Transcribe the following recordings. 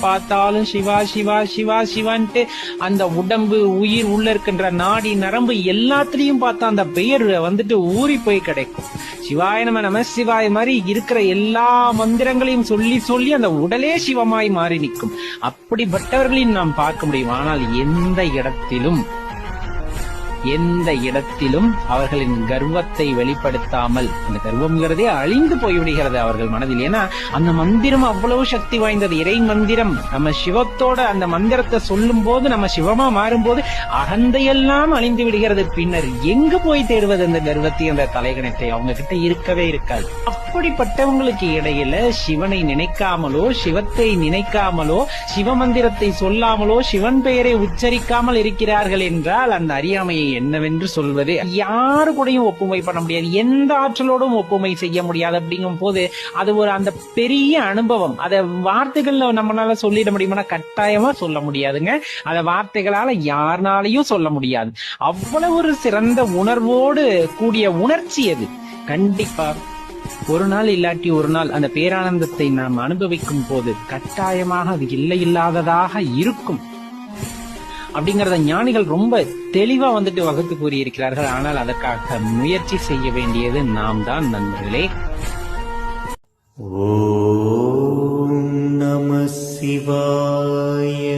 பார்த்தாலும் சிவா சிவா சிவா சிவான்ட்டு அந்த உடம்பு உயிர் உள்ள இருக்கின்ற நாடி நரம்பு எல்லாத்துலயும் பார்த்தா அந்த பெயர் வந்துட்டு ஊறி போய் கிடைக்கும். சிவாய நம நம சிவாய மாதிரி இருக்கிற எல்லா மந்திரங்களையும் சொல்லி சொல்லி அந்த உடலே சிவமாய் மாறி நிற்கும். அப்படிப்பட்டவர்களையும் நாம் பார்க்க முடியும். ஆனால் எந்த இடத்திலும் எந்த இடத்திலும் அவர்களின் கர்வத்தை வெளிப்படுத்தாமல் அந்த கர்வம்ங்கிறதே அழிந்து போய்விடுகிறது அவர்கள் மனதில். ஏன்னா அந்த மந்திரம் அவ்வளவு சக்தி வாய்ந்தது. இறை மந்திரம். நம்ம சிவத்தோட அந்த மந்திரத்தை சொல்லும் போது நம்ம சிவமா மாறும்போது அகந்தையெல்லாம் அழிந்து விடுகிறது. பின்னர் எங்கு போய் தேடுவது அந்த கர்வத்தை அந்த தலைகணத்தை? அவங்க கிட்ட இருக்கவே இருக்காது. அப்படிப்பட்டவங்களுக்கு இடையில சிவனை நினைக்காமலோ சிவத்தை நினைக்காமலோ சிவமந்திரத்தை சொல்லாமலோ சிவன் பெயரை உச்சரிக்காமல் இருக்கிறார்கள் என்றால் அந்த அறியாமையை என்னவென்று சொல்வது? யாரு கூடயும் ஒப்புமை பண்ண முடியாது. எந்த ஆற்றலோடும் ஒப்புமை செய்ய முடியாது. அப்படிங்கும் போது அது ஒரு அந்த பெரிய அனுபவம். அதை வார்த்தைகள்ல நம்மளால சொல்லிட முடியுமா கட்டாயமா சொல்ல முடியாதுங்க. அதை வார்த்தைகளால யாருனாலையும் சொல்ல முடியாது. அவ்வளவு ஒரு சிறந்த உணர்வோடு கூடிய உணர்ச்சி அது கண்டிப்பா ஒரு நாள் இல்லாட்டி ஒரு நாள் அந்த பேரானந்தத்தை நாம் அனுபவிக்கும் போது கட்டாயமாக அது இல்லை இல்லாததாக இருக்கும். அப்படிங்கறத ஞானிகள் ரொம்ப தெளிவா வந்துட்டு வகுத்து கூறியிருக்கிறார்கள். ஆனால் அதற்காக முயற்சி செய்ய வேண்டியது நாம் தான் நண்பர்களே. நம சிவாய.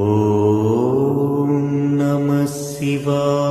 ஓ நம சிவாய.